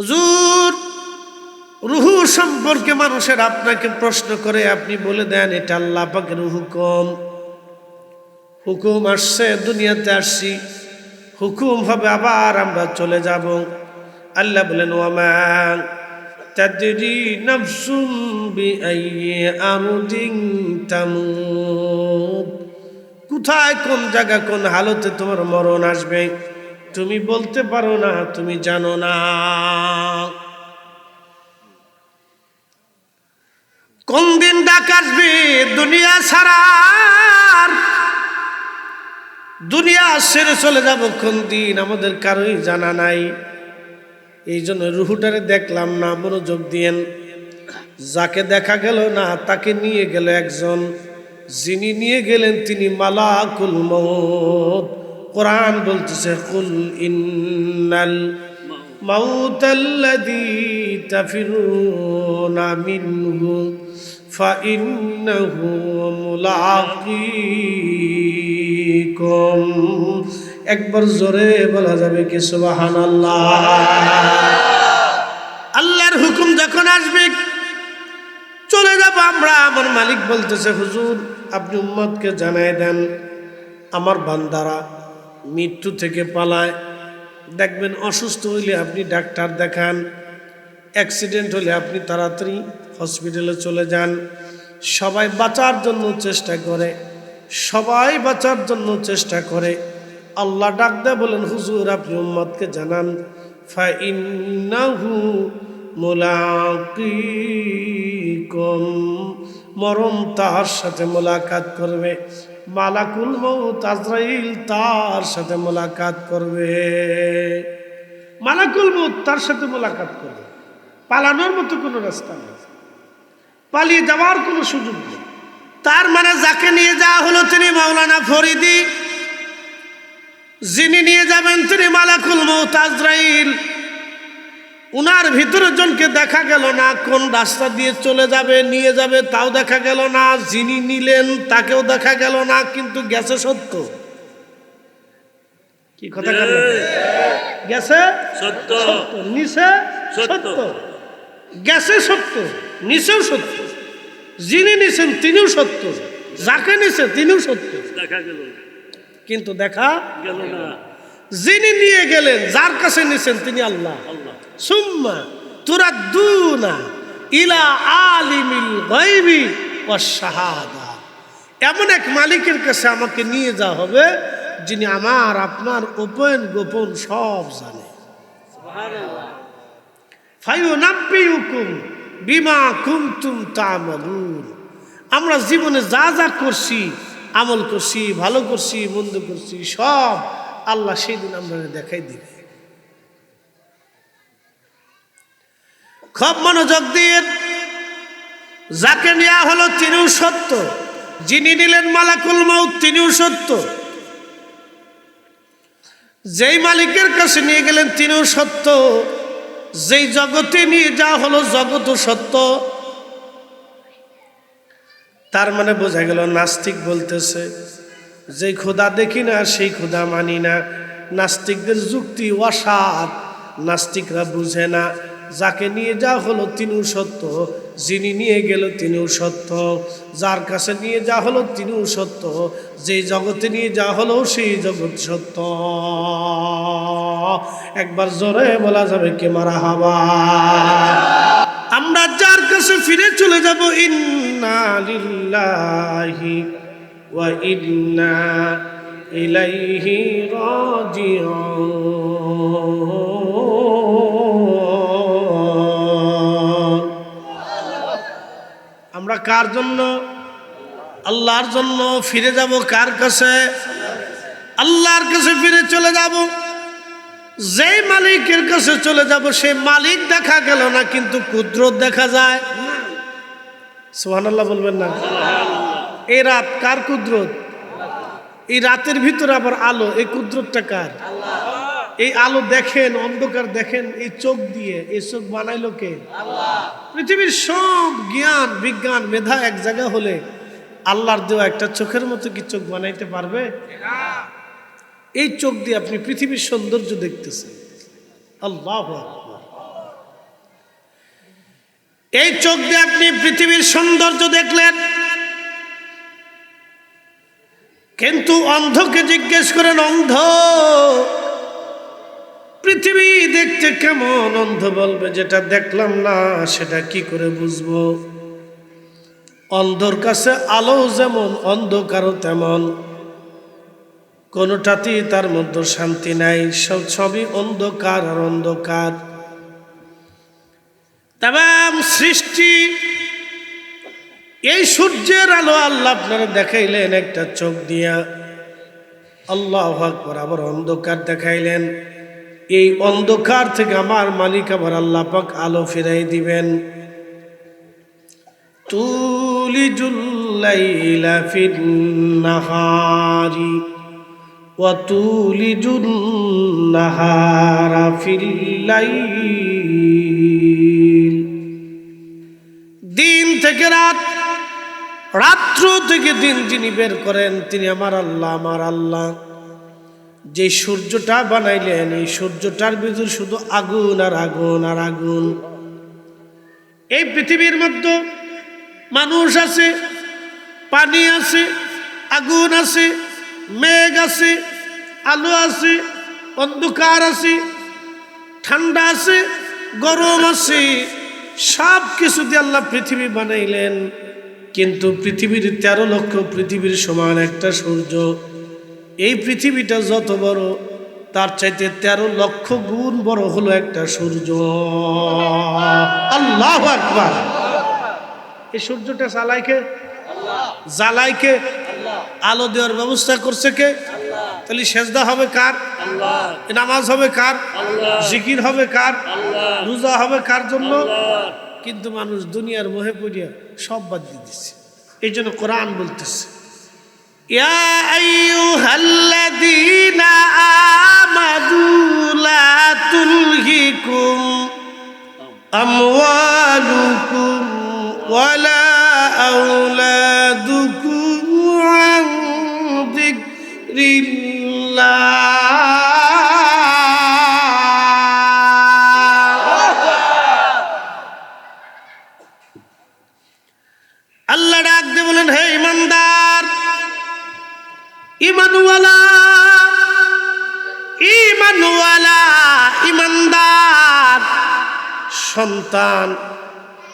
হুজুর, রুহু সম্পর্কে মানুষের আপনাকে প্রশ্ন করে আপনি বলে দেন, এটা আল্লাহ পাকের হুকুম। হুকুম আসছে, দুনিয়াতে আসছি, হুকুম হবে আবার আমরা চলে যাব। আল্লাহ বলেন ওয়ামান তাদরি নাফসুম বিআইয়ি আরদিন তামুত? কোথায়, কোন জায়গা, কোন হালতে তোমার মরণ আসবে? তুমি বলতে পারো না, তুমি জানো না। কোন দিন ডাক আসবে দুনিয়া ছাড়ার? দুনিয়া সেরে চলে যাব কোন দিন, আমাদের কারোই জানা নাই। এই জন্য রুহুটারে দেখলাম না, মনোযোগ দিয়েন। যাকে দেখা গেল না, তাকে নিয়ে গেল একজন। যিনি নিয়ে গেলেন তিনি মালাকুল মৌত কোরআন বলতেছে, কুল ইন্নাল মাউত আল্লাযী তাফিরুনা মিনহু, ফাইন্নাহু মুলাকীকুম। একবার জোরে বলা যাবে কি, সুবহানাল্লাহ। আল্লাহর হুকুম যখন আসবে, চলে যাব আমরা। আমার মালিক বলতেছে, হুজুর, আপনি উম্মতকে জানাই দেন, আমার বান্দারা মৃত্যু থেকে পালায়। দেখবেন অসুস্থ হইলে আপনি ডাক্তার দেখান। অ্যাক্সিডেন্ট হলে আপনি তাড়াতাড়ি হসপিটালে চলে যান। সবাই বাঁচার জন্য চেষ্টা করে। সবাই বাঁচার জন্য চেষ্টা করে। আল্লাহ ডাক দেয় বলেন, হুজুর, আপনি উম্মতকে জানান। ফাইন্নাহু মুলাকিকুম। মরণ তার সাথে মোলাকাত করবে। মালাকুল মৌত আজরাইল তার সাথে মোলাকাত করবে। মালাকুল মৌত তার সাথে মোলাকাত করবে। পালানোর মতো কোনো রাস্তা নেই। পালিয়ে যাওয়ার কোনো সুযোগ নেই। তার মানে যাকে নিয়ে যাওয়া হলো তিনি মাওলানা ফরিদি। যিনি নিয়ে যাবেন তিনি মালাকুল মৌত আজরাইল। উনার ভিতরে জনকে দেখা গেল না কোন রাস্তা দিয়ে চলে যাবে নিয়ে যাবে তাও দেখা গেল না যিনি নিলেন তাকেও দেখা গেল না কিন্তু গেছে সত্য। কি কথা গেছে? সত্য। নিচে সত্য। সত্য। গেছে সত্য নিচেও সত্য। যিনি নিছেন তিনিও সত্য। যাকে নিছে তিনিও সত্য। দেখা গেল কিন্তু দেখা গেল না। যিনি নিয়ে গেলেন যার কাছে নিছেন তিনি আল্লাহ। আল্লাহ। সুম্মা তুরাদ্দুনা ইলা আলিমিল গায়বি ওয়াস শাহাদা। এমন এক মালিকের কাছে আমাকে নিয়ে যাওয়া হবে যিনি আমার আপনার ওপেন গোপন সব জানে। বিমা কুনতুম তা'মালুন। আমরা জীবনে যা যা করছি আমল করছি ভালো করছি মন্দ করছি সব আল্লাহ সেই দিন আমরা দেখাই দিবে। খুব মনোযোগ দিয়ে যাকে নেওয়া হলো তিনিও সত্য, যিনি নিলেন মালাকুল মাউত তিনিও সত্য। যেই মালিকের কাছে নিয়ে গেলেন তিনিও সত্য, যেই জগতে নিয়ে যাওয়া হলো জগৎও সত্য। তার মানে বোঝা গেল নাস্তিক বলতেছে যেই খোদা দেখি না, সেই খোদা মানি না। নাস্তিকদের যুক্তি অসাত নাস্তিকরা বুঝে না। যাকে নিয়ে যা হলো তিনিও সত্য, যিনি নিয়ে গেল তিনিও সত্য। যার কাছে নিয়ে যা হলো তিনিও সত্য যেই জগতে নিয়ে যা হলো সেই জগৎ সত্য। একবার জোরে বলা যাবে কে মারা হাবা। আমরা যার কাছে ফিরে চলে যাব, ইন্না লিল্লাহি ইন্না ইলাইহি রাজিউন আমরা কার জন্য? আল্লাহর জন্য ফিরে যাব কার কাছে? আল্লাহর কাছে ফিরে চলে যাব। যেই মালিকের কাছে চলে যাব সেই মালিক দেখা গেল না, কিন্তু কুদরত দেখা যায়। সোহানাল্লাহ বলবেন না। এই রাত কার কুদরত? এই রাতের ভিতরে আবার আলো, এই কুদরতটা কার? এই আলো দেখেন, অন্ধকার দেখেন, এই চোখ দিয়ে, এই চোখ বানাইলো কে? পৃথিবীর সব জ্ঞান, বিজ্ঞান, মেধা এক জায়গা হলে আল্লাহর দেওয়া একটা চোখের মতো কি চোখ বানাইতে পারবে? এই চোখ দিয়ে আপনি পৃথিবীর সৌন্দর্য দেখতেছেন। আল্লাহ। এই চোখ দিয়ে আপনি পৃথিবীর সৌন্দর্য দেখলেন। কিন্তু অন্ধকে জিজ্ঞেস করেন, অন্ধ, পৃথিবী দেখতে কেমন? অন্ধ বলবে, যেটা দেখলাম না, সেটা কি করে বুঝব? অন্ধর কাছে আলো যেমন, অন্ধকারও তেমন। কোনোটাতেই তার মধ্যে শান্তি নাই। সব সবই অন্ধকার আর অন্ধকার। তাম সৃষ্টি এই সূর্যের আলো আল্লাহ আপনারা দেখাইলেন একটা চোখ দিয়া আল্লাহ আকবর আবার অন্ধকার দেখাইলেন এই অন্ধকার থেকে আমার মালিক আবার আল্লাহ পাক আলো ফিরাই দিবেন তুলিজুল্লাইলা ফিন্নাহারি وتولج النهار في الليل দিন থেকে রাত রাত্র থেকে দিন যিনি বের করেন, তিনি আমার আল্লাহ আমার আল্লাহ। যে সূর্যটা বানাইলেন, এই সূর্যটার ভিতর শুধু আগুন আর আগুন আর আগুন। এই পৃথিবীর মধ্যে মানুষ আছে, পানি আছে, আগুন আছে, মেঘ আছে, আলো আছে, অন্ধকার আছে, ঠান্ডা আছে, গরম আছে সব কিছু দিয়ে আল্লাহ পৃথিবী বানাইলেন। কিন্তু পৃথিবীর তেরো লক্ষ পৃথিবীর সমান একটা সূর্য। এই পৃথিবীটা যত বড় তার চাইতে তেরো লক্ষ গুণ বড় হলো একটা সূর্য। আল্লাহ আকবার। এই সূর্যটা চালাইকে জ্বালাইকে আলো দেওয়ার ব্যবস্থা করছে কে? তাহলে সেজদা হবে কার? নামাজ হবে কার? জিকির হবে কার? রোজা হবে কার জন্য? কিন্তু মানুষ দুনিয়ার মোহে পড়িয়া সব বাদ দিয়ে দিচ্ছে এই জন্য কোরআন বলতেছে يا أيها الذين آمنوا لا تلهكم أموالكم ولا أولادكم عن ذكر الله ইমানদার। সন্তান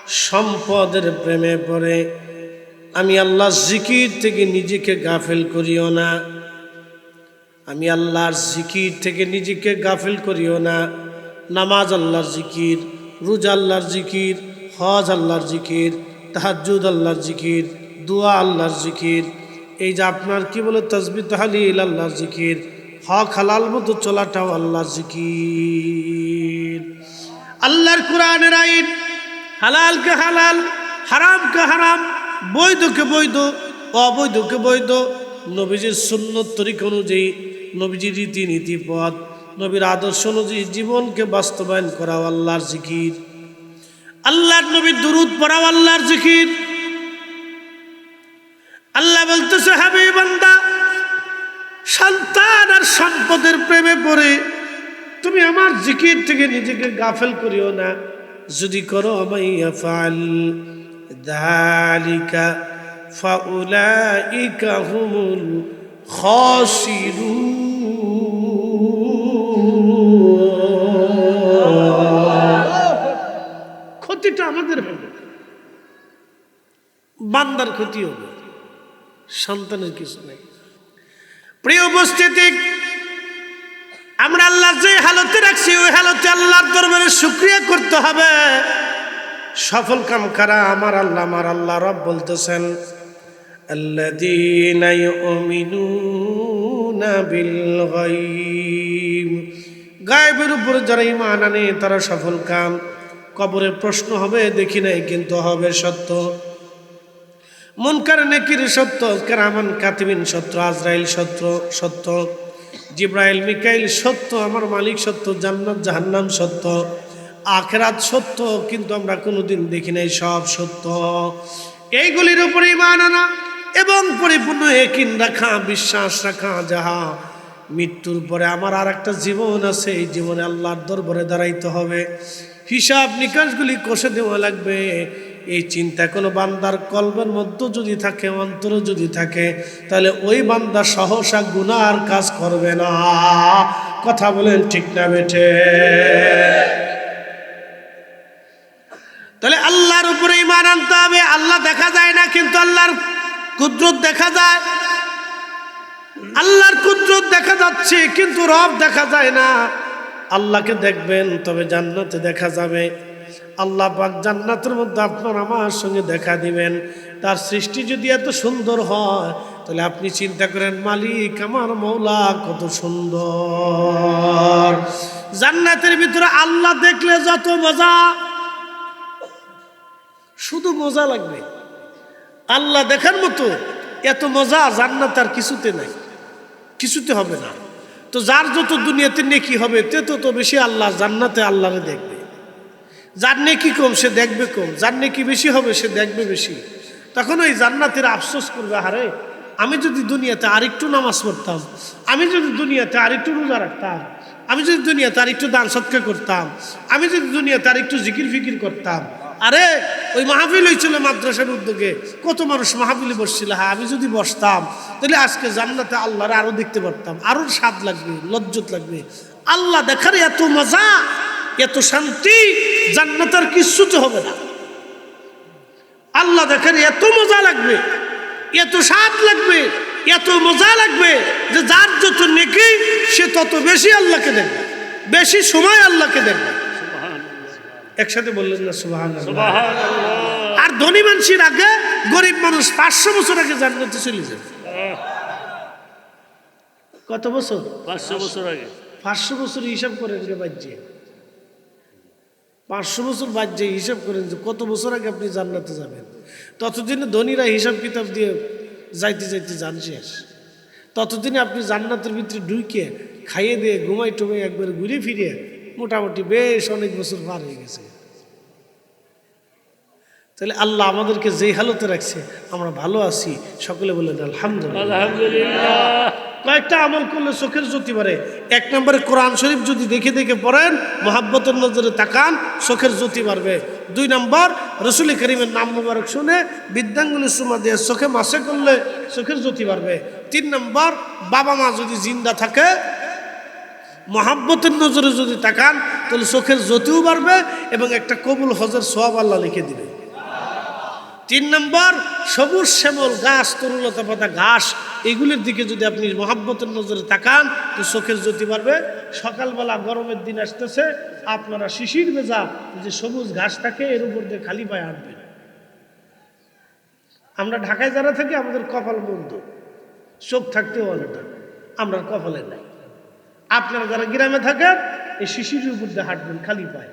সম্পদের প্রেমে পড়ে। আমি আল্লাহ জিকির থেকে নিজেকে গাফেল করিও না। আমি আল্লাহর জিকির থেকে নিজেকে গাফেল করিও না। নামাজ আল্লাহর জিকির, রোজা আল্লাহর জিকির, হজ আল্লাহর জিকির তাহাজুদ আল্লাহর জিকির, দোয়া আল্লাহর জিকির এই যে আপনার কি বলে তসবি তাহালিল আল্লাহর জিকির? হক হালাল মতো চলাটাও আল্লাহর জিকির। আল্লাহর কোরআনের আইন, হালালকে হালাল, হারামকে হারাম, বৈধকে বৈধ, অবৈধকে বৈধ, নবীজির সুন্নত তরিক অনুযায়ী নবীজির রীতিনীতি পথ, নবীর আদর্শ অনুযায়ী জীবনকে বাস্তবায়ন করাও আল্লাহর জিকির। আল্লাহর নবীর দুরুদ পড়াও আল্লাহর জিকির। আল্লাহ বলতেছে হাবি বান্দা, সন্তান আর সম্পদের প্রেমে পড়ে, তুমি আমার জিকির থেকে নিজেকে গাফেল করিও না। যদি করো দালিকা ক্ষতিটা আমাদের হবে। বান্দার ক্ষতি হবে। সন্তানের কিছু নেই প্রিয় উপস্থিতি আমরা আল্লাহ যে হালতে রাখছি ওই হালতে আল্লাহর দরবারে শুক্রিয়া করতে হবে সফল কাম কারা আমার আল্লাহ আমার আল্লাহ রব বলতেছেন الذين يؤمنون بالغيب গায়েবের উপর যারা ইমান আনে তারা সফল কাম কবরে প্রশ্ন হবে দেখি নাই কিন্তু হবে সত্য মুনকার নেকির সত্য, কেরামান কাতিবিন সত্য, আজরাইল সত্য সত্য, জিব্রাইল মিকাইল সত্য, আমার মালিক সত্য, জান্নাত, জাহান্নাম সত্য, আখরাত সত্য, কিন্তু আমরা কোনোদিন দেখি নাই সব সত্য। এইগুলির উপরে ইমান আনা এবং পরিপূর্ণ একিন রাখা, বিশ্বাস রাখা, যাহা মৃত্যুর পরে আমার আর একটা জীবন আছে, এই জীবনে আল্লাহর দরবারে দাঁড়াইতে হবে। হিসাব নিকাশগুলি কষে দেওয়া লাগবে। এই চিন্তা কোনো বান্দার কল্পের মধ্যে যদি থাকে, অন্তরে যদি থাকে, তাহলে ওই বান্দা সহসা গুনার কাজ করবে না। কথা বলেন ঠিক না বেঠে? তাহলে আল্লাহর উপরে ইমান আনতে হবে। আল্লাহ দেখা যায় না, কিন্তু আল্লাহর কুদরত দেখা যায়। আল্লাহর কুদরত দেখা যাচ্ছে, কিন্তু রব দেখা যায় না। আল্লাহকে দেখবেন, তবে জান্নাতে দেখা যাবে। আল্লাহ পাক জান্নাতের মধ্যে আপনার আমার সঙ্গে দেখা দিবেন। তার সৃষ্টি যদি এত সুন্দর হয়, তাহলে আপনি চিন্তা করেন, মালিক আমার মৌলা কত সুন্দর। জান্নাতের ভিতরে আল্লাহ দেখলে যত মজা, শুধু মজা লাগবে। আল্লাহ দেখার মতো এত মজা জান্নাত আর কিছুতে নাই, কিছুতে হবে না। তো যার যত দুনিয়াতে নেকি হবে, তে তত বেশি আল্লাহ জান্নাতে আল্লাহরে দেখবে। যার নেকি কম, সে দেখবে কম। যার নেকি বেশি হবে, সে দেখবে বেশি। তখন ওই জান্নাতের আফসোস করবে হারে আমি যদি দুনিয়াতে আরেকটু নামাজ পড়তাম, আমি যদি দুনিয়াতে আরেকটু রোজা রাখতাম, আমি যদি দুনিয়াতে আরেকটু দান সৎকার করতাম, আমি যদি দুনিয়াতে আরেকটু জিকির ফিকির করতাম, আরে, ওই মাহফিল হয়েছিল মাদ্রাসার উদ্যোগে। কত মানুষ মাহফিলে বসছিল হ্যাঁ আমি যদি বসতাম, তাহলে আজকে জান্নাতে আল্লাহরে আরও দেখতে পারতাম। আরও স্বাদ লাগবে, লজ্জত লাগবে। আল্লাহ দেখার এত মজা এত শান্তি জান্নাতের কিচ্ছুতে হবে না। আল্লাহ দেখার এত মজা লাগবে এত স্বাদ লাগবে এত মজা লাগবে যে যার যত নেকি সে তত বেশি আল্লাহকে দেখবে বেশি সময় আল্লাহকে দেখবে। একসাথে বললেন না সুবাহান আর ধনী মানুষের আগে গরিব মানুষ পাঁচশো বছর আগে জান্নাতে চলে যাবে কত বছর? পাঁচশো বছর আগে। পাঁচশো বছর হিসাব করেন যে বাজ্যে পাঁচশো বছর বাজ্যে হিসাব করেন যে কত বছর আগে আপনি জান্নাতে যাবেন। ততদিনে ধনীরা হিসাব কিতাব দিয়ে যাইতে যাইতে যান শেষ। ততদিনে আপনি জান্নাতের ভিতরে ঢুকে খাইয়ে দিয়ে ঘুমাই টুমাই একবার ঘুরে ফিরে মোটামুটি বেশ অনেক বছর পার হয়ে গেছে। তাহলে আল্লাহ আমাদেরকে যেই হালতে রাখছে, আমরা ভালো আছি, সকলে বলেন আলহামদুলিল্লাহ। আলহামদুলিল্লাহ। কয়েকটা আমল করলে চোখের জ্যোতি বাড়ে। এক নম্বরে কোরআন শরীফ যদি দেখে দেখে পড়েন, মহাব্বতের নজরে তাকান, চোখের জ্যোতি বাড়বে। দুই নম্বর, রসুল করিমের নাম মুবারক শুনে বিদ্যাঙ্গুলি সুমা দিয়ে চোখে মাসে করলে চোখের জ্যোতি বাড়বে। তিন নম্বর, বাবা মা যদি জিন্দা থাকে, মহাব্বতের নজরে যদি তাকান, তাহলে চোখের জ্যোতিও বাড়বে এবং একটা কবুল হজের সোয়াব আল্লাহ লিখে দিবে। তিন নম্বর, সবুজ শ্যামল গাছ তরুলতা পাতা ঘাস, এগুলির দিকে যদি আপনি মহাব্বতের নজরে তাকান, তো চোখের জ্যোতি বাড়বে। সকালবেলা গরমের দিন আসতেছে, আপনারা শিশির ভেজা যে সবুজ ঘাস থাকে এর উপর দিয়ে খালি পায়ে হাঁটবেন। আমরা ঢাকায় যারা থাকি, আমাদের কপাল বন্ধ। চোখ থাকতেও অনেকটা আমরা কপালে নাই। আপনারা যারা গ্রামে থাকেন, এই শিশির উপর দিয়ে হাঁটবেন, খালি পায়ে।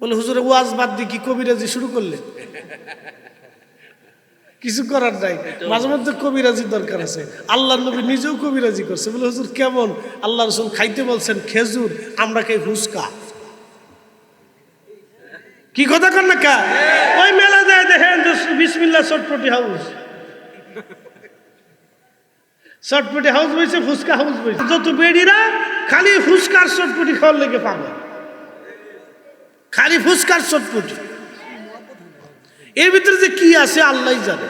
বলে হুজুরে ওয়াজ বাদ দিয়ে কি কবিরাজি শুরু করলে? কিছু করার নাই। মাঝে মধ্যে কবিরাজির দরকার আছে। আল্লাহ নবী নিজেও কবিরাজি করছে। বলে হুজুর কেমন? আল্লাহ রসুল খাইতে বলছেন খেজুর আমরা খাই ফুচকা। কি কথা কর না কা? ওই মেলা যায় দেখেন বিসমিল্লা চটপটি হাউস। চটপটি হাউস বইছে ফুচকা হাউস বইছে। যত বেড়িরা খালি ফুচকার চটপটি খাওয়ার লেগে পাবে খালি ফুচকার চটপটি এর ভিতরে যে কি আছে আল্লাহ জানে।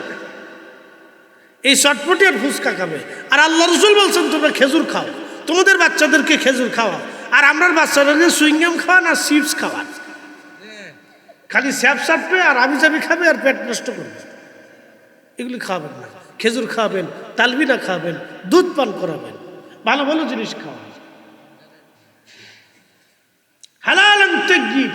এই চটপটি আর ফুচকা খাবে। আর আল্লাহ রসুল বলছেন, তোমরা খেজুর খাও। তোমাদের বাচ্চাদেরকে খেজুর খাওয়া আর আমরার বাচ্চাদেরকে সুইংগাম খাওয়ান আর চিপস খাওয়ান খালি স্যাপ সাপবে আর আমি যাবি খাবে আর পেট নষ্ট করবে। এগুলি খাওয়াবেন না। খেজুর খাওয়াবেন, তালবিনা খাওয়াবেন, দুধ পান করাবেন। ভালো ভালো জিনিস খাওয়াবেন। হালাল তৈগিব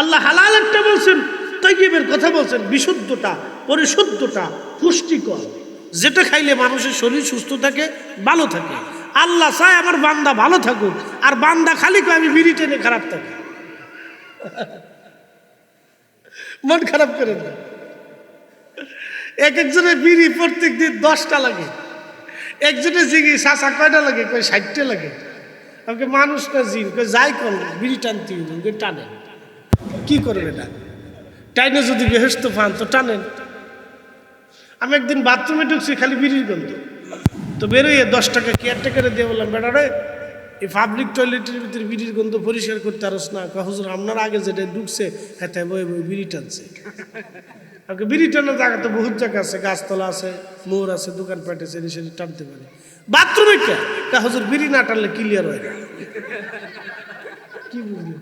আল্লাহ হালাল একটা বলছেন তৈগিবের কথা বলছেন বিশুদ্ধটা পরিশুদ্ধটা পুষ্টিকর। যেটা খাইলে মানুষের শরীর সুস্থ থাকে, ভালো থাকে। আল্লাহ চায় আমার বান্দা ভালো থাকুক, আর বান্দা খালি আমি বিড়ি টেনে খারাপ থাকি। মন খারাপ করে না। এক একজনের বিড়ি প্রত্যেক দিন দশটা লাগে। একজনের জিগি শাসা কয়টা লাগে, কয় ষাটটা লাগে। আমাকে মানুষ না জিন যাই কর বিড়ি টানতে টানেন। কি করবে এটা টাইনে যদি বেহেস্ত পান তো টানেন। আমি একদিন বাথরুমে ঢুকছি খালি বিড়ির গন্ধ। তো বেরোয় দশ টাকা কেয়ারটেকারে দিয়ে বললাম বেটা রে এই পাবলিক টয়লেটের ভিতরে বিড়ির গন্ধ পরিষ্কার করতে আরস না। কয়, হুজুর আপনার আগে যেটা ঢুকছে হ্যাঁ বই বই বিড়ি টানছে। আমাকে বিড়ি টানার জায়গা তো বহুত জায়গা আছে গাছতলা আছে মোর আছে দোকানপাট আছে এনে সেটা টানতে পারে। বাথরুমে কে? তা বিড়ি না টানলে ক্লিয়ার হয় না। কি বুঝলি?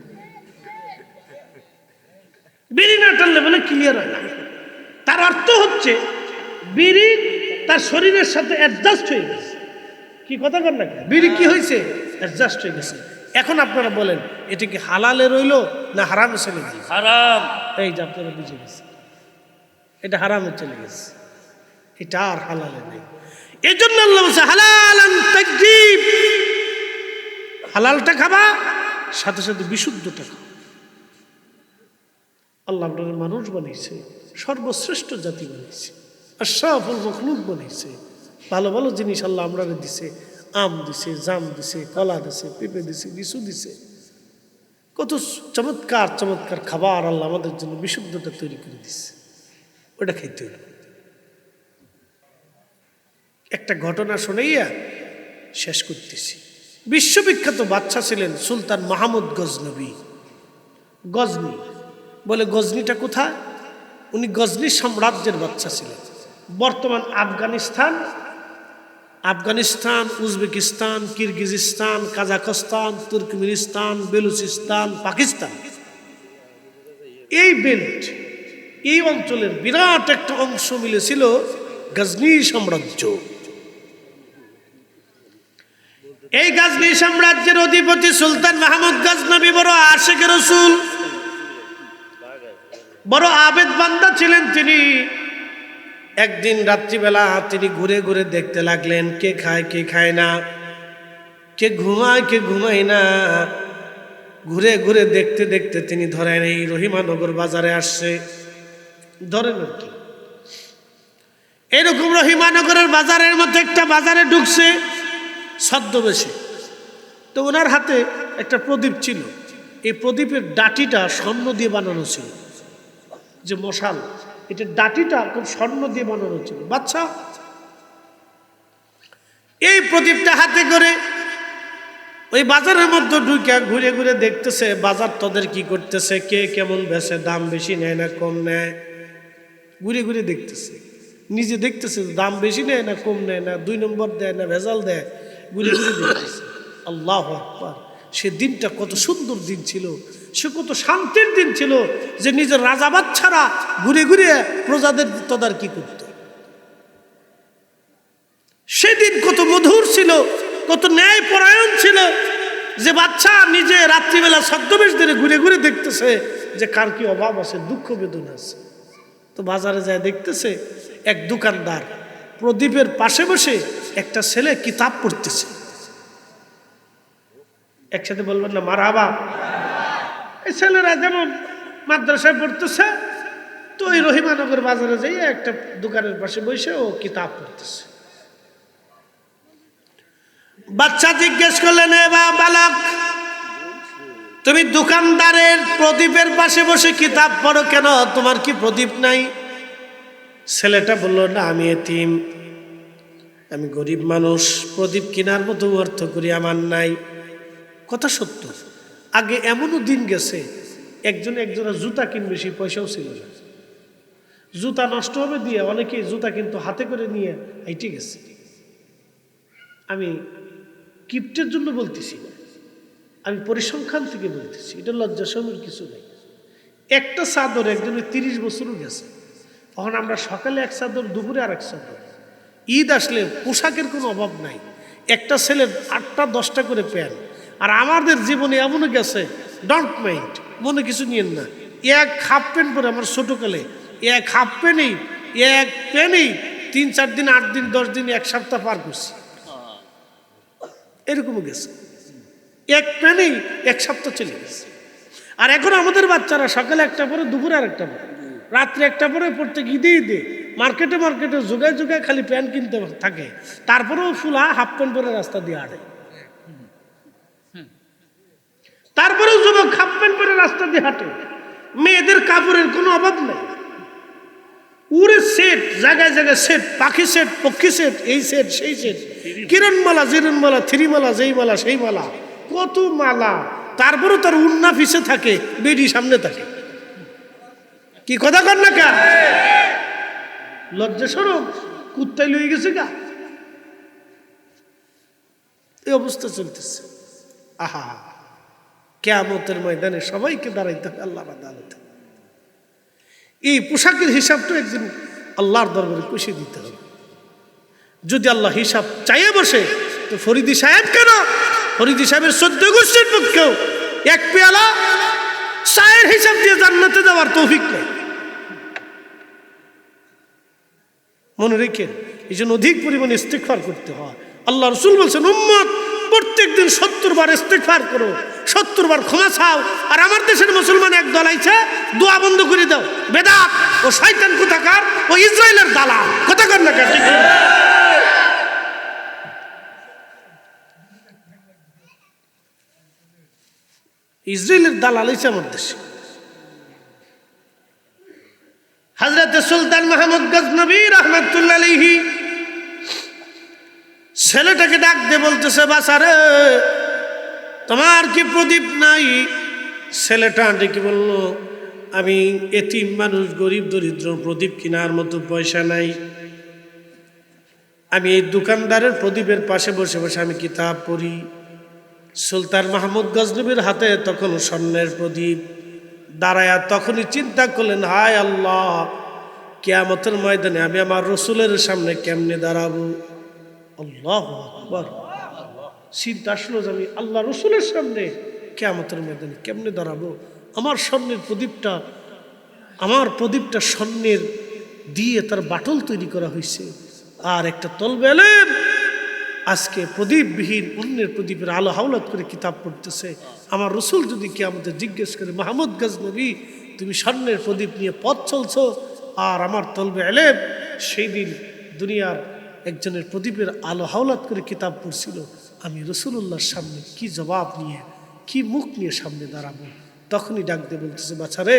বিড়ি না টানলে বলে ক্লিয়ার হয় না। তার অর্থ হচ্ছে বিড়ি তার শরীরের সাথে অ্যাডজাস্ট হয়ে গেছে। কি কথা কর না বিড়ি কি হয়েছে অ্যাডজাস্ট হয়ে গেছে। এখন আপনারা বলেন এটা কি হালালে রইল না হারামে চলে গেছে? হারাম। এই যে আপনারা বুঝে গেছে এটা হারামে চলে গেছে। এটা আর হালালে নেই। এই জন্য আল্লাহ বলছে তাকজিব হালালটা খাবা সাথে সাথে বিশুদ্ধটা খাও। আল্লাহ আপনাকে মানুষ বানিয়েছে, সর্বশ্রেষ্ঠ জাতি বানিয়েছে, আশরাফুল মখলুক বানিয়েছে, ভালো ভালো জিনিস আল্লাহ আমরা দিছে, আম দিছে, জাম দিছে, কলা দিছে, পেঁপে দিছে, লিচু দিছে। কত চমৎকার চমৎকার খাবার আল্লাহ আমাদের জন্য বিশুদ্ধতা তৈরি করে দিছে। ওটা খাইতে হইল। একটা ঘটনা শুনাইয়া শেষ করতেছি। বিশ্ববিখ্যাত বাচ্চা ছিলেন সুলতান মাহমুদ গজনবী। গজনি বলে, গজনিটা কোথায়? উনি গজনি সাম্রাজ্যের বাচ্চা ছিলেন। বর্তমান Afghanistan Afghanistan, Uzbekistan, Kyrgyzstan, Kazakhstan, Turkmenistan, Baluchistan, Pakistan. এই বেল্ট, এই অঞ্চলের বিরাট একটা অংশ মিলেছিল গজনি সাম্রাজ্য। এই গাজনী সাম্রাজ্যের অধিপতি সুলতান মাহমুদ গাজনবী বড় আশেখ রসুল বড় আবেদ বান্দা ছিলেন তিনি। একদিন রাত্রিবেলা তিনি ঘুরে ঘুরে দেখতে লাগলেন, কে খায় কে খায় না, কে ঘুমায় কে ঘুমায় না। ঘুরে ঘুরে দেখতে দেখতে তিনি ধরেন, এই রহিমানগর বাজারে আসছে। ধরেন আর কি। এরকম রহিমানগরের বাজারের মধ্যে একটা বাজারে ঢুকছে ছদ্মবেশে। তো ওনার হাতে একটা প্রদীপ ছিল। এই প্রদীপের ডাটিটা স্বর্ণ দিয়ে বানানো ছিল। যে মশাল, এটা ডাটিটা খুব স্বর্ণ দিয়ে বানানো ছিল বাচ্চা, এই প্রদীপটা হাতে করে ওই বাজারের মধ্যে ঢুকে ঘুরে ঘুরে দেখতেছে, বাজার তোদের কি করতেছে, কে কেমন বেছে দাম বেশি নেয় না কম নেয়? ঘুরে ঘুরে দেখতেছে। নিজে দেখতেছে দাম বেশি নেয় না কম নেয় না, দুই নম্বর দেয় না, ভেজাল দেয়। ঘুরে ঘুরে দেখতেছে। আল্লাহ আকবার। সে দিনটা কত সুন্দর দিন ছিল। সে কত শান্তির দিন ছিল যে নিজের রাজা বাচ্চারা ঘুরে ঘুরে প্রজাদের তদারকি করত। সেদিন কত মধুর ছিল, কত ন্যায় পরায়ণ ছিল যে বাচ্চা নিজে রাত্রিবেলা ছদ্মবেশ ধরে ঘুরে ঘুরে দেখতেছে যে কার কি অভাব আছে, দুঃখ বেদনা আছে। তো বাজারে যায় দেখতেছে, এক দোকানদার প্রদীপের পাশে বসে একটা ছেলে কিতাব পড়তেছে। একসাথে বলবেন না মারাবা এই ছেলেরা যেমন মাদ্রাসায় পড়তেছে তো ওই রহিমানগর বাজারে যাই একটা দোকানের পাশে বসে ও কিতাব পড়তেছে। বাচ্চা জিজ্ঞেস করলেন বা বালক, তুমি দোকানদারের প্রদীপের পাশে বসে কিতাব পড়ো কেন? তোমার কি প্রদীপ নাই? ছেলেটা বলল, না, আমি এতিম। আমি গরিব মানুষ, প্রদীপ কেনার মতো অর্থ করি আমার নাই। কথা সত্য। আগে এমনও দিন গেছে, একজন একজনের জুতা কিনবে, সেই পয়সাও ছিল না। জুতা নষ্ট হবে দিয়ে অনেকে জুতা কিন্তু হাতে করে নিয়ে হাইটে গেছে। আমি কিপ্টের জন্য বলতেছি, আমি পরিসংখ্যান থেকে বলতেছি, এটা লজ্জা লজ্জাসমের কিছু নেই। একটা চাদর একজনের তিরিশ বছরও গেছে। তখন আমরা সকালে এক চাদর, দুপুরে আর এক চাদর। ঈদ আসলে পোশাকের কোনো অভাব নাই। একটা ছেলের আটটা, দশটা করে প্যান্ট। আর আমাদের জীবনে এমনও গেছে ডন্ট মাইন্ড মনে কিছু নিয়েন না। এক হাফ প্যান্ট পরে আমার ছোটোকালে, এক হাফ প্যান্টেই এক প্যান্টেই তিন চার দিন, আট দিন, দশ দিন, এক সপ্তাহ পার করছি। এরকমও গেছে। এক প্যানেই এক সপ্তাহ চলে গেছে। আর এখন আমাদের বাচ্চারা সকালে একটা পরে, দুপুরে আর একটা পরে, রাত্রে একটা পরে পড়তে ঈদে ঈদে, মার্কেটে মার্কেটে, যোগায় যোগায় খালি প্যান্ট কিনতে থাকে। তারপরেও ফুলা হাফ প্যান্ট পরে রাস্তা দিয়ে আড়ে। তারপরেও যুবক হাফ প্যান্ট পরে রাস্তা দিয়ে হাঁটে। মেয়েদের কাপড়ের কোনো অভাব নেই। উড়ে সেট, জায়গায় জায়গায় সেট, পাখি সেট, পক্ষী সেট, এই সেট, সেই সেট। কিরণমালা জিরণমালা থ্রিমালা যেই মালা, সেই মালা। কত মালা। তারপরও তার উন্না পিছে থাকে, বেডি সামনে থাকে। কি কথা কর না কা লজ্জা সরম কুত্তাই লয়ে গেছে গা। এই অবস্থা চলতেছে। আহা। কেয়ামতের ময়দানে সবাইকে দাঁড়াইতে হবে, আল্লাহ আদালতে এই পোশাকের হিসাবটা একদিন আল্লাহর দরবারে কষে দিতে হবে। যদি আল্লাহ হিসাব চাইয়ে বসে, তো ফরিদি সাহেব কেন? ফরিদি সাহেবের চোদ্দ গোষ্ঠীর পক্ষেও এক পেয়ালা চায়ের হিসাব দিয়ে জান্নাতে যাওয়ার তৌফিক নেই। মনে রেখেন, এই জন্য অধিক পরিমাণে ইস্তেকফার করতে হয়। আল্লাহ রসুল বলছেন, উম্মত প্রত্যেক দিন সত্তর বার ইস্তেকফার করো। সত্তর বার ক্ষমা চাও আর আমার দেশের মুসলমান এক দল আইছে, দোয়া বন্ধ করে দাও। বেদাত, ও শয়তান কোথাকার? ও ইসরায়েলের দালাল। কোথাকার না ঠিক না? ইসরায়েলের দালাল হয়েছে আমার দেশে। হজরত সুলতান মাহমুদ গজনবী রহমতুল্লাহ ছেলেটাকে ডাক দিয়ে বলতেছে বাসারে তোমার কি প্রদীপ নাই? ছেলেটা ডেকে বলল, আমি এতিম মানুষ, গরিব, দরিদ্র, প্রদীপ কেনার মতো পয়সা নাই। আমি এই দোকানদারের প্রদীপের পাশে বসে বসে আমি কিতাব পড়ি। সুলতান মাহমুদ গজনবীর হাতে তখন স্বর্ণের প্রদীপ। দাঁড়ায়া তখনই চিন্তা করলেন, হায় আল্লাহ, কেয়ামতের ময়দানে আমি আমার রসুলের সামনে কেমনে দাঁড়াবো? আল্লাহ আকবর। চিন্তা আসলো যে আমি আল্লাহ রসুলের সামনে কেয়ামতের ময়দানে কেমনে দাঁড়াবো? আমার স্বর্ণের প্রদীপটা, আমার প্রদীপটা স্বর্ণের দিয়ে তার বাটল তৈরি করা হয়েছে। আর একটা তলবেলেন আজকে প্রদীপবিহীন অন্যের প্রদীপের আলো হাওলাত করে কিতাব পড়তেছে। আমার রসুল যদি কি আমাদের জিজ্ঞেস করে, মাহমুদ গজনবী, তুমি স্বর্ণের প্রদীপ নিয়ে পথ চলছো আর আমার তলবে এলেম সেই দিন দুনিয়ার একজনের প্রদীপের আলো হাওলাত করে কিতাব পড়ছিল। আমি রসুল্লাহর সামনে কি জবাব নিয়ে কি মুখ নিয়ে সামনে দাঁড়াবো? তখনই ডাকতে বলতেছে বাছারে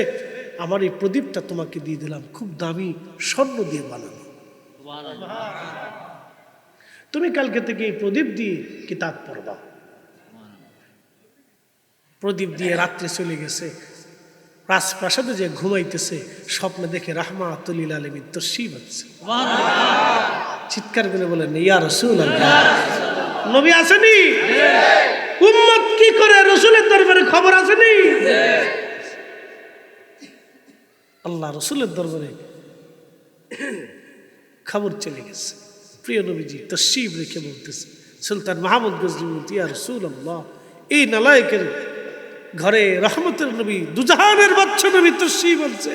আমার এই প্রদীপটা তোমাকে দিয়ে দিলাম খুব দামি স্বর্ণ দিয়ে বানানো। তুমি কালকে থেকে এই প্রদীপ দিয়ে কিতাব পড়বা। প্রদীপ দিয়ে রাত্রে চলে গেছে। রাজপ্রাসাদে যে ঘুমাইতেছে স্বপ্নে দেখে রাহমা তুলিল আলমী তসিব হচ্ছে চিৎকার করে বলেন ইয়া রসুল নবী আসেনি? উম্মত কি করে রসুলের দরবারে খবর আসেনি? আল্লাহ রসুলের দরবারে খবর চলে গেছে। প্রিয় নবীজি তসিব রেখে বলতেছে, সুলতান মাহমুদ গজনী বলতে, ইয়া রসুল আল্লাহ এই নালায়কের ঘরে রহমতের নবী, দুজাহানের বাচ্চা নবী তসি বলছে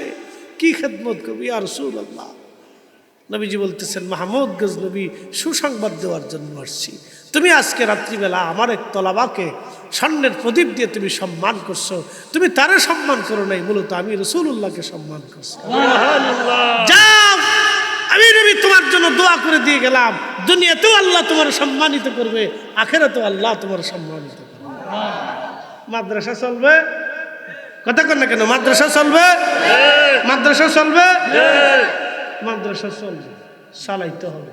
কি খেদমত করবি আর রসুল আল্লাহ নবীজি বলতেছেন মাহমুদ গজনবী সুসংবাদ দেওয়ার জন্য আসছি। তুমি আজকে রাত্রিবেলা আমার এক তলাবাকে স্বর্ণের প্রদীপ দিয়ে তুমি সম্মান করছ। তুমি তারে সম্মান করো নাই মূলত আমি রসুল্লাহকে সম্মান করছি। যাও আমি নবী তোমার জন্য দোয়া করে দিয়ে গেলাম। দুনিয়াতেও আল্লাহ তোমার সম্মানিত করবে আখেরাতেও আল্লাহ তোমার সম্মানিত করবে। মাদ্রাসা চলবে? কথা কর না কেন মাদ্রাসা চলবে? মাদ্রাসা চলবে? মাদ্রাসা চলবে, চালাইতে হবে।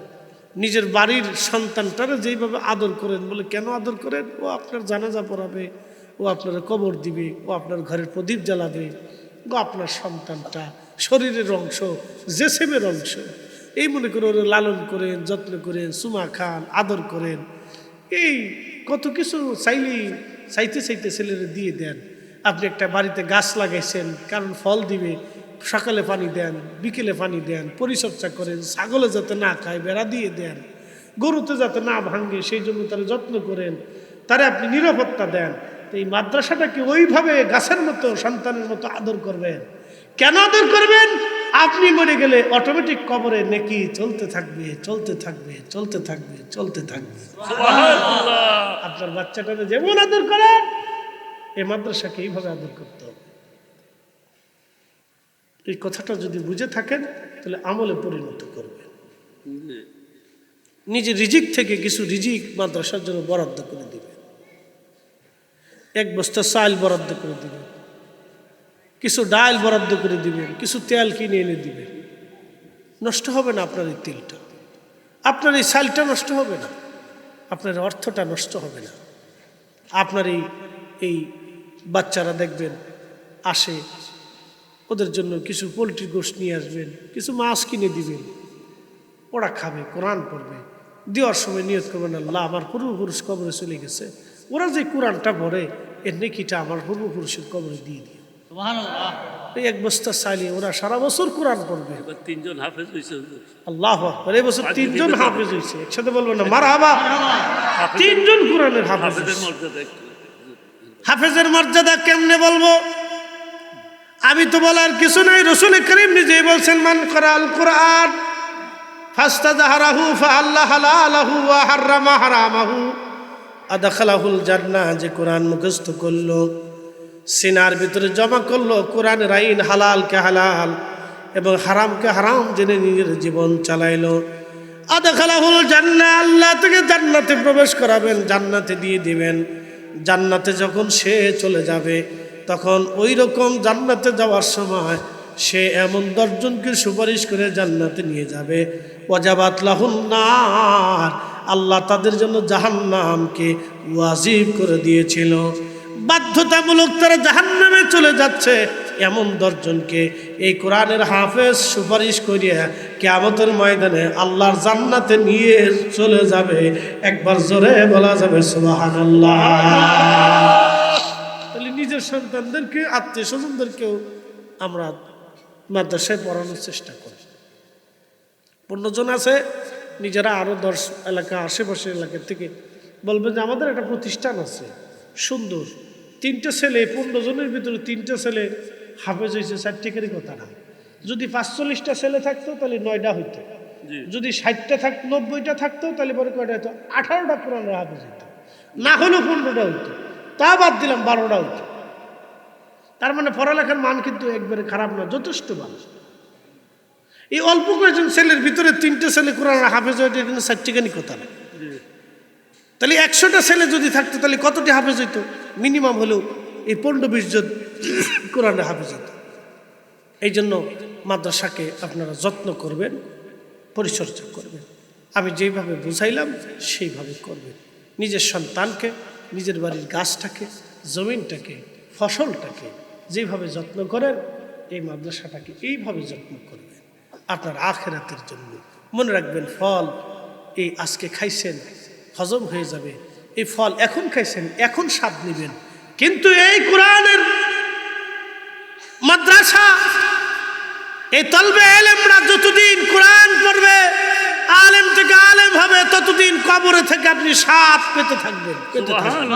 নিজের বাড়ির সন্তানটারে যেইভাবে আদর করেন, বলে, কেন আদর করেন? ও আপনার জানাজা পড়াবে, ও আপনার কবর দিবে, ও আপনার ঘরের প্রদীপ জ্বালাবে, ও আপনার সন্তানটা শরীরের অংশ, জেসেমের অংশ। এই মনে করে ওরা লালন করেন, যত্ন করেন, সুমা খান, আদর করেন। এই কত কিছু চাইলেই, চাইতে চাইতে ছেলেরা দিয়ে দেন। আপনি একটা বাড়িতে গাছ লাগাইছেন, কারণ ফল দিবে সকালে পানি দেন বিকেলে পানি দেন পরিচর্যা করেন ছাগলে যাতে না খায় বেড়া দিয়ে দেন গরুতে যাতে না ভাঙে সেই জন্য তারা যত্ন করেন তারা আপনি নিরাপত্তা দেন। তো এই মাদ্রাসাটাকে ওইভাবে গাছের মতো সন্তানের মতো আদর করবেন। কেন আদর করবেন? আপনি মরে গেলে অটোমেটিক কবরে নেকি চলতে থাকবে চলতে থাকবে চলতে থাকবে চলতে থাকবে। আপনার বাচ্চাটাকে যেমন আদর করেন এই মাদ্রাসাকে এইভাবে আদর করতে হবে। এই কথাটা যদি বুঝে থাকেন তাহলে আমলে পরিণত করবেন। নিজে রিজিক থেকে কিছু রিজিক মাদ্রাসার জন্য বরাদ্দ করে দিবেন। এক বস্তা চাল বরাদ্দ করে দিবেন। কিছু ডাল বরাদ্দ করে দিবেন। কিছু তেল কিনে এনে দিবেন। নষ্ট হবে না আপনার এই তেলটা। আপনার এই চালটা নষ্ট হবে না। আপনার অর্থটা নষ্ট হবে না। আপনার এই এই বাচ্চারা দেখবেন আসে ওদের জন্য কিছু পোলট্রি গোষ্ঠ নিয়ে আসবেন কিছু মাছ কিনে দিবেন। ওরা খাবে কোরআন পড়বে। দেওয়ার সময় নিয়ত করবেন আল্লাহ আমার পূর্বপুরুষ কবরে চলে গেছে। ওরা যে কোরআনটা পড়ে এর নেকিটা আমার পূর্বপুরুষের কবরে দিয়ে দিও। এই এক বস্তা চালিয়ে ওরা সারা বছর কোরআন পড়বে। তিনজন হাফেজ হয়েছে আল্লাহ। এই বছর তিনজন হাফেজ হয়েছে একসাথে বলবেন না মার হাবা তিনজন কোরআনের হাফেজ হাফেজের মর্যাদা কেমনে বলব? আমি তো বলার কিছু নাই, রসুল করিম নিজেই বলছেন, মান করাল কোরআন ফাস্তা জাহারাহু ফাআল্লাহ হালালাহু ওয়া হাররামা হারামাহু, আদাখালাহুল জান্নাহ, যে কোরআন মুখস্থ করল, সিনার ভিতরে জমা করল, কোরআনের আইন হালালকে হালাল এবং হারামকে হারাম জেনে নিজের জীবন চালাইলো। আদাখালাহুল জান্নাহ, আল্লাহ থেকে জান্নাতে প্রবেশ করাবেন, জান্নাতে দিয়ে দিবেন। জান্নাতে যখন সে চলে যাবে তখন ওই রকম জান্নাতে যাওয়ার সময় সে এমন দশজনকে সুপারিশ করে জান্নাতে নিয়ে যাবে। ওয়াজাবাত লাহুন্নার আল্লাহ তাদের জন্য জাহান্নামকে ওয়াজিব করে দিয়েছিল। বাধ্যতামূলক তারা জাহান্নামে চলে যাচ্ছে। এমন দশজনকে এই কোরআনের হাফেজ সুপারিশ করিয়া কেয়ামতের ময়দানে আল্লাহর জান্নাতে নিয়ে চলে যাবে। একবার জোরে বলা যাবে সুবাহান তাহলে নিজের সন্তানদেরকে আত্মীয় স্বজনদেরকেও আমরা মাদ্রাসায় পড়ানোর চেষ্টা করি। পনেরোজন আছে নিজেরা আরও দশ এলাকা আশেপাশে এলাকা থেকে বলবে যে আমাদের একটা প্রতিষ্ঠান আছে সুন্দর। তিনটে ছেলে পনেরো জনের ভিতরে তিনটে ছেলে হাফেজ হয়েছে চারটেকারই কথা না যদি পাঁচচল্লিশটা ছেলে থাকতো তাহলে নয়টা হইতো। যদি ষাটটা থাক নব্বইটা থাকতো তাহলে পরে কয়টা হতো আঠারোটা কোরআনের হাফেজ হইতো। না হলেও পনেরোটা হইতো। তা বাদ দিলাম বারোটা হইতো। তার মানে পড়ালেখার মান কিন্তু একবারে খারাপ না যথেষ্ট ভালো। এই অল্প কয়েকজন ছেলের ভিতরে তিনটে ছেলে কোরআন হাফেজ হইতো এখানে চারটিখানি কথা না তাহলে একশোটা ছেলে যদি থাকতো তাহলে কতটি হাফেজ হইতো? মিনিমাম হলেও এই পনেরো বিশ জন কোরআনে হাফেজ হতো। এই জন্য মাদ্রাসাকে আপনারা যত্ন করবেন পরিচর্যা করবেন। আমি যেইভাবে বুঝাইলাম সেইভাবে করবেন। নিজের সন্তানকে নিজের বাড়ির গাছটাকে জমিনটাকে ফসলটাকে যেভাবে যত্ন করেন এই মাদ্রাসাটাকে এইভাবে যত্ন করবেন। আপনার আখেরাতের জন্য। মনে রাখবেন ফল এই আজকে খাইছেন হজম হয়ে যাবে। এই ফল এখন খাইছেন এখন স্বাদ নেবেন। কিন্তু এই কোরআনের মাদ্রাসা এই তলবে এলেমরা যতদিন কোরআন পড়বে আলেম থেকে আলেম হবে ততদিন কবরে থেকে আপনি সাপ পেতে থাকবেন পেতে থাকবেন।